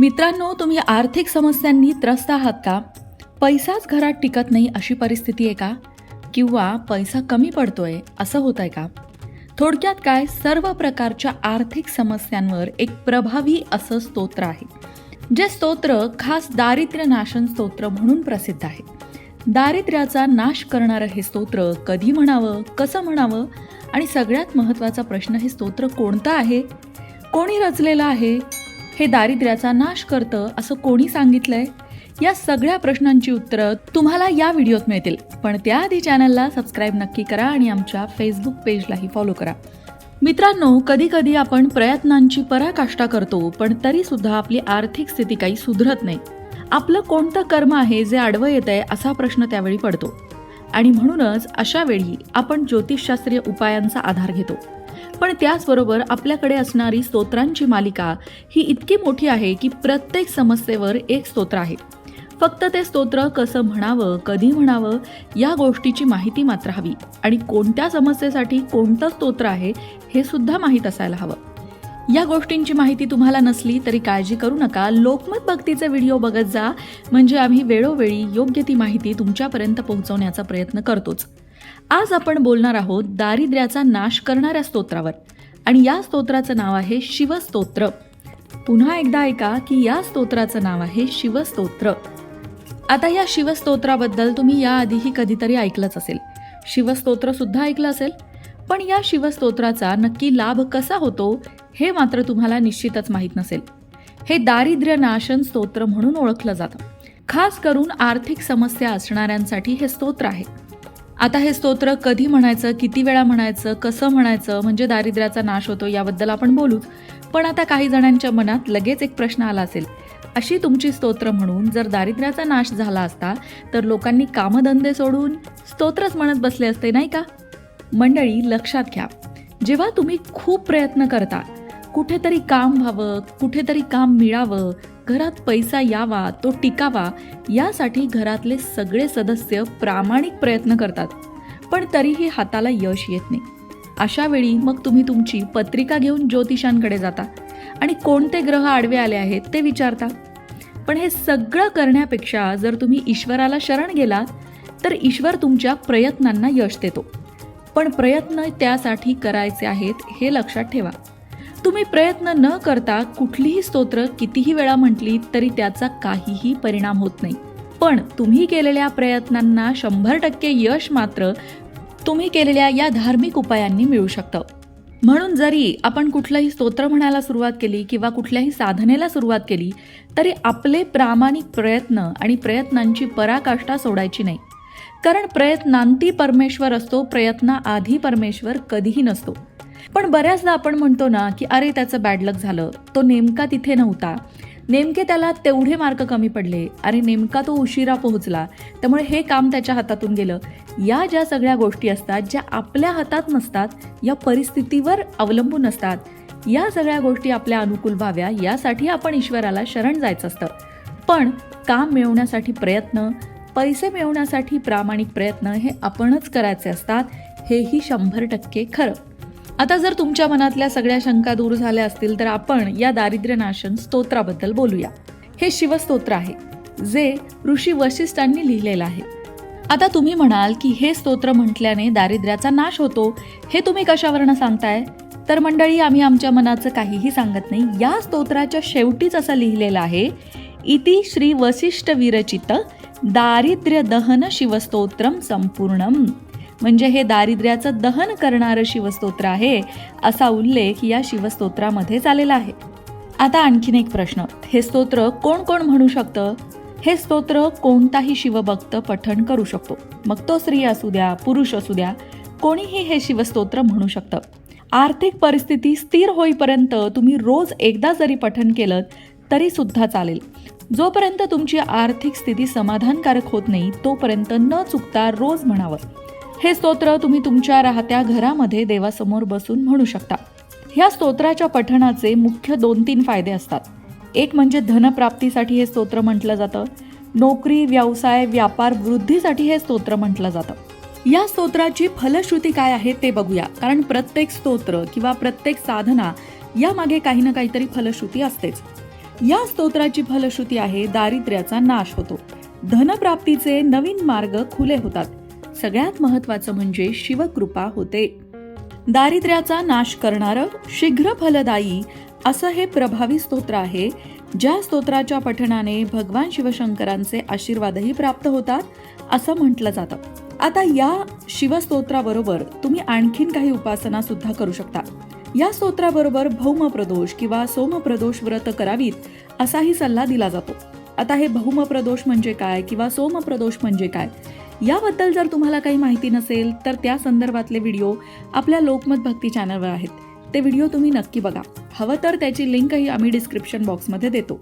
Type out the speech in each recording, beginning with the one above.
मित्रांनो तुम्ही आर्थिक समस्यांनी त्रस्त आहात का? पैसाच घरात टिकत नाही अशी परिस्थिती आहे का? किंवा पैसा कमी पडतोय असं होत आहे का? थोडक्यात काय? सर्व प्रकारच्या आर्थिक समस्यांवर एक प्रभावी असं स्तोत्र आहे जे स्तोत्र खास दारिद्र्य नाशन स्तोत्र म्हणून प्रसिद्ध आहे. दारिद्र्याचा नाश करणारं हे स्तोत्र कधी म्हणावं कसं म्हणावं? आणि सगळ्यात महत्त्वाचा प्रश्न हे स्तोत्र कोणतं आहे? कोणी रचलेलं आहे? हे दारिद्र्याचा नाश करतं असं कोणी सांगितलंय? या सगळ्या प्रश्नांची उत्तरं तुम्हाला या व्हिडिओत मिळतील. पण त्याआधी चॅनलला सबस्क्राईब नक्की करा आणि आमच्या फेसबुक पेजलाही फॉलो करा. मित्रांनो कधी कधी आपण प्रयत्नांची पराकाष्ठा करतो पण तरी सुद्धा आपली आर्थिक स्थिती काही सुधरत नाही. आपलं कोणतं कर्म आहे जे आडवं येत आहे असा प्रश्न त्यावेळी पडतो. आणि म्हणूनच अशा वेळी आपण ज्योतिषशास्त्रीय उपायांचा आधार घेतो. पण त्याचबरोबर आपल्याकडे असणारी स्तोत्रांची मालिका ही इतकी मोठी आहे की प्रत्येक समस्येवर एक स्तोत्र आहे. फक्त ते स्तोत्र कसं म्हणावं कधी म्हणावं या गोष्टीची माहिती मात्र हवी आणि कोणत्या समस्येसाठी कोणतं स्तोत्र आहे हे सुद्धा माहीत असायला हवं. या गोष्टींची माहिती तुम्हाला नसली तरी काळजी करू नका. लोकमत भक्तीचे व्हिडिओ बघत जा. म्हणजे आम्ही वेळोवेळी योग्य ती माहिती तुमच्यापर्यंत पोहोचवण्याचा प्रयत्न करतोच. आज आपण बोलणार आहोत दारिद्र्याचा नाश करणाऱ्या स्तोत्रावर. आणि या स्तोत्राचं नाव आहे शिवस्तोत्र. पुन्हा एकदा ऐका की या स्तोत्राचं नाव आहे शिवस्तोत्र. आता या शिवस्तोत्राबद्दल तुम्ही याआधीही कधीतरी ऐकलंच असेल. शिवस्तोत्र सुद्धा ऐकलं असेल. पण या शिवस्तोत्राचा नक्की लाभ कसा होतो हे मात्र तुम्हाला निश्चितच माहीत नसेल. हे दारिद्र्य नाशन स्तोत्र म्हणून ओळखलं जातं. खास करून आर्थिक समस्या असणाऱ्यांसाठी हे स्तोत्र आहे. आता हे स्तोत्र कधी म्हणायचं किती वेळा म्हणायचं कसं म्हणायचं म्हणजे दारिद्र्याचा नाश होतो याबद्दल आपण बोलूच पण आता काही जणांच्या मनात लगेच एक प्रश्न आला असेल. अशी तुमची स्तोत्र म्हणून जर दारिद्र्याचा नाश झाला असता तर लोकांनी कामधंदे सोडून स्तोत्रच म्हणत बसले असते नाही का? मंडळी लक्षात घ्या. जेव्हा तुम्ही खूप प्रयत्न करता कुठेतरी काम व्हावं कुठेतरी काम मिळावं घरात पैसा यावा तो टिकावा यासाठी घरातले सगळे सदस्य प्रामाणिक प्रयत्न करतात. पण तरीही हाताला यश येत नाही. अशा वेळी मग तुम्ही तुमची पत्रिका घेऊन ज्योतिषांकडे जाता. आणि कोणते ग्रह आडवे आले आहेत ते विचारता. पण हे सगळं करण्यापेक्षा जर तुम्ही ईश्वराला शरण गेलात तर ईश्वर तुमच्या प्रयत्नांना यश देतो. पण प्रयत्न त्यासाठी करायचे आहेत हे लक्षात ठेवा. तुम्ही प्रयत्न न करता कुठलीही स्तोत्र कितीही वेळा म्हटली तरी त्याचा काहीही परिणाम होत नाही. पण तुम्ही केलेल्या प्रयत्नांना शंभर टक्के यश मात्र तुम्ही केलेल्या या धार्मिक उपायांनी मिळू शकतं. म्हणून जरी आपण कुठलंही स्तोत्र म्हणायला सुरुवात केली किंवा कुठल्याही साधनेला सुरुवात केली तरी आपले प्रामाणिक प्रयत्न आणि प्रयत्नांची पराकाष्ठा सोडायची नाही. कारण प्रयत्नांती परमेश्वर असतो प्रयत्नाआधी परमेश्वर कधीही नसतो. पण बऱ्याचदा आपण म्हणतो ना की अरे त्याचं बॅड लक झालं. तो नेमका तिथे नव्हता. नेमके त्याला तेवढे मार्क कमी पडले. अरे नेमका तो उशिरा पोहोचला. त्यामुळे हे काम त्याच्या हातातून गेलं. या ज्या सगळ्या गोष्टी असतात ज्या आपल्या हातात नसतात या परिस्थितीवर अवलंबून असतात. या सगळ्या गोष्टी आपल्या अनुकूल व्हाव्या यासाठी आपण ईश्वराला शरण जायचं असतं. पण काम मिळवण्यासाठी प्रयत्न पैसे मिळवण्यासाठी प्रामाणिक प्रयत्न हे आपणच करायचे असतात हेही शंभर टक्के खरं. आता जर तुमच्या मनातल्या सगळ्या शंका दूर झाल्या असतील तर आपण या दारिद्र्य नाशन स्तोत्राबद्दल बोलूया. हे शिवस्तोत्र आहे जे ऋषी वशिष्ठांनी लिहिलेलं आहे. आता तुम्ही म्हणाल की हे स्तोत्र म्हटल्याने दारिद्र्याचा नाश होतो. हे तुम्ही कशावरनं सांगताय? तर मंडळी आम्ही आमच्या मनाचं काहीही सांगत नाही. या स्तोत्राच्या शेवटीच असं लिहिलेलं आहे इति श्री वसिष्ठ विरचित दारिद्र्य दहन शिवस्तोत्रम संपूर्णम. म्हणजे हे दारिद्र्याचं दहन करणारं शिवस्तोत्र आहे असा उल्लेख या शिवस्तोत्रामध्ये झालेला आहे. आता आणखीन एक प्रश्न. हे स्तोत्र कोण कोण म्हणू शकतं? हे स्तोत्र कोणताही शिवभक्त पठण करू शकतो. मग तो स्त्री असू द्या पुरुष असू द्या कोणीही हे शिवस्तोत्र म्हणू शकतं. आर्थिक परिस्थिती स्थिर होईपर्यंत तुम्ही रोज एकदा जरी पठण केलं तरी सुद्धा चालेल. जोपर्यंत तुमची आर्थिक स्थिती समाधानकारक होत नाही तोपर्यंत न चुकता रोज म्हणावं. हे स्तोत्र तुम्ही तुमच्या राहत्या घरामध्ये देवासमोर बसून म्हणू शकता. ह्या स्तोत्राच्या पठणाचे मुख्य दोन तीन फायदे असतात. एक म्हणजे धनप्राप्तीसाठी हे स्तोत्र म्हटलं जातं. नोकरी व्यवसाय व्यापार वृद्धीसाठी हे स्तोत्र म्हटलं जातं. या स्तोत्राची फलश्रुती काय आहे ते बघूया. कारण प्रत्येक स्तोत्र किंवा प्रत्येक साधना यामागे काही ना काहीतरी फलश्रुती असतेच. या स्तोत्राची फलश्रुती आहे दारिद्र्याचा नाश होतो. धनप्राप्तीचे नवीन मार्ग खुले होतात. सगळ्यात महत्वाचं म्हणजे शिवकृपा होते. दारिद्र्याचा नाश करणारं शीघ्र फलदायी असं हे प्रभावी स्तोत्र आहे. ज्या स्तोत्राच्या पठणाने भगवान शिवशंकरांचे आशीर्वादही प्राप्त होतात असं म्हटलं जातं. आता या शिवस्तोत्राबरोबर तुम्ही आणखीन काही उपासना सुद्धा करू शकता. या स्तोत्राबरोबर भौम प्रदोष किंवा सोम प्रदोष व्रत करावीत असाही सल्ला दिला जातो. आता हे भौमप्रदोष म्हणजे काय किंवा सोम प्रदोष म्हणजे काय? याबद्दल जर तुम्हाला काही माहिती नसेल तर त्या संदर्भातले व्हिडिओ आपल्या लोकमत भक्ती चॅनलवर आहेत. ते व्हिडिओ तुम्ही नक्की बघा. हवं तर त्याची लिंकही आम्ही डिस्क्रिप्शन बॉक्समध्ये देतो.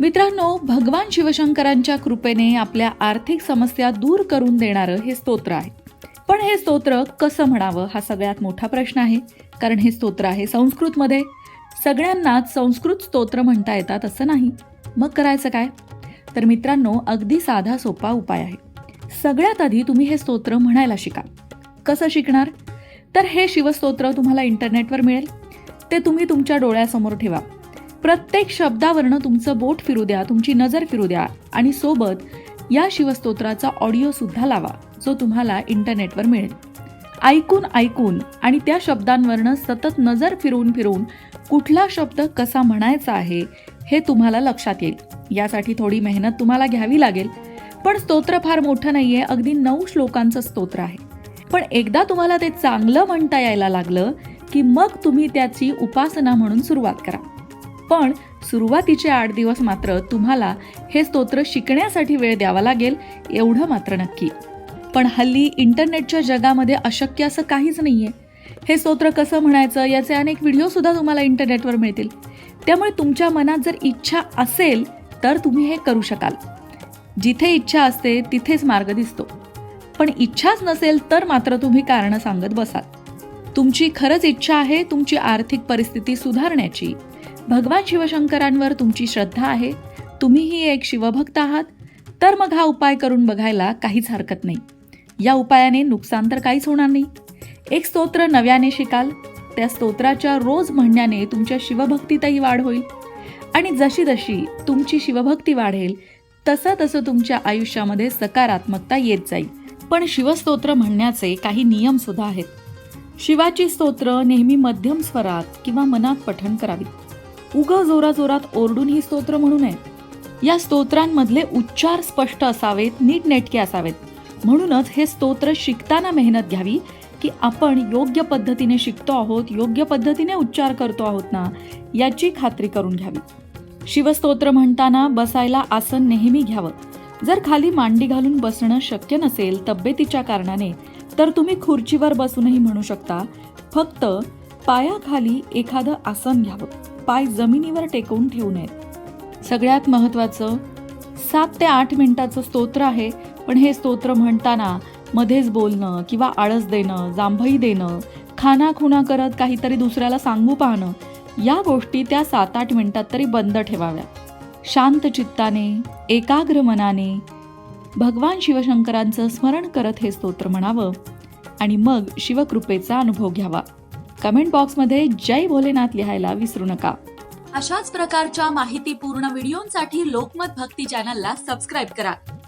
मित्रांनो भगवान शिवशंकरांच्या कृपेने आपल्या आर्थिक समस्या दूर करून देणारं हे स्तोत्र आहे. पण हे स्तोत्र कसं म्हणावं हा सगळ्यात मोठा प्रश्न आहे कारण हे स्तोत्र आहे संस्कृतमध्ये. सगळ्यांनाच संस्कृत स्तोत्र म्हणता येतात असं नाही. मग करायचं काय? तर मित्रांनो अगदी साधा सोपा उपाय आहे. सगळ्यात आधी तुम्ही हे स्तोत्र म्हणायला शिका. कसं शिकणार? तर हे शिवस्तोत्र तुम्हाला इंटरनेटवर मिळेल. ते तुम्ही तुमच्या डोळ्यासमोर ठेवा. प्रत्येक शब्दावरनं तुमचं बोट फिरू द्या तुमची नजर फिरू द्या आणि सोबत या शिवस्तोत्राचा ऑडिओ सुद्धा लावा जो तुम्हाला इंटरनेटवर मिळेल. ऐकून ऐकून आणि त्या शब्दांवरनं सतत नजर फिरवून फिरवून कुठला शब्द कसा म्हणायचा आहे हे तुम्हाला लक्षात येईल. यासाठी थोडी मेहनत तुम्हाला घ्यावी लागेल. पण स्तोत्र फार मोठं नाहीये. अगदी नऊ श्लोकांचं स्तोत्र आहे. पण एकदा तुम्हाला ते चांगलं म्हणता यायला लागलं की मग तुम्ही त्याची उपासना म्हणून सुरुवात करा. पण सुरुवातीचे आठ दिवस मात्र तुम्हाला हे स्तोत्र शिकण्यासाठी वेळ द्यावा लागेल एवढं मात्र नक्की. पण हल्ली इंटरनेटच्या जगामध्ये अशक्य असं काहीच नाहीये. हे स्तोत्र कसं म्हणायचं याचे अनेक व्हिडिओ सुद्धा तुम्हाला इंटरनेटवर मिळतील. त्यामुळे तुमच्या मनात जर इच्छा असेल तर तुम्ही हे करू शकाल. जिथे इच्छा असते तिथेच मार्ग दिसतो. पण इच्छाच नसेल तर मात्र तुम्ही कारणं सांगत बसाल. तुमची खरंच इच्छा आहे तुमची आर्थिक परिस्थिती सुधारण्याची. भगवान शिवशंकरांवर तुमची श्रद्धा आहे. तुम्हीही एक शिवभक्त आहात. तर मग हा उपाय करून बघायला काहीच हरकत नाही. या उपायाने नुकसान तर काहीच होणार नाही. एक स्तोत्र नव्याने शिकाल. त्या स्तोत्राच्या रोज म्हणण्याने तुमच्या शिवभक्तीतही वाढ होईल. आणि जशी जशी तुमची शिवभक्ती वाढेल तसं तसं तुमच्या आयुष्यामध्ये सकारात्मकता येत जाईल. पण शिवस्तोत्र म्हणण्याचे काही नियम सुद्धा आहेत. शिवाची स्तोत्र नेहमी मध्यम स्वरात किंवा मनात पठण करावी. उग जोराजोरात ओरडून ही स्तोत्र म्हणू नये. या स्तोत्रांमधले उच्चार स्पष्ट असावेत नीटनेटके असावेत. म्हणूनच हे स्तोत्र शिकताना मेहनत घ्यावी की आपण योग्य पद्धतीने शिकतो आहोत योग्य पद्धतीने उच्चार करतो आहोत ना याची खात्री करून घ्यावी. शिवस्तोत्र म्हणताना बसायला आसन नेहमी घ्यावं. जर खाली मांडी घालून बसणं शक्य नसेल तब्येतीच्या कारणाने तर तुम्ही खुर्चीवर बसूनही म्हणू शकता फक्त पायाखाली एखादं आसन घ्यावं. पाय जमिनीवर टेकवून ठेवू नयेत. सगळ्यात महत्त्वाचं सात ते आठ मिनिटाचं स्तोत्र आहे पण हे स्तोत्र म्हणताना मध्येच बोलणं किंवा आळस देणं जांभई देणं खानाखुणा करत काहीतरी दुसऱ्याला सांगू पाहणं या गोष्टी त्या सात आठ मिनिटात तरी बंद ठेवाव्या शांत चित्ताने एकाग्र मनाने भगवान शिवशंकरांचं स्मरण करत हे स्तोत्र म्हणावं आणि मग शिवकृपेचा अनुभव घ्यावा. कमेंट बॉक्समध्ये जय भोलेनाथ लिहायला विसरू नका. अशाच प्रकारच्या माहितीपूर्ण व्हिडिओंसाठी लोकमत भक्ती चॅनलला सबस्क्राईब करा.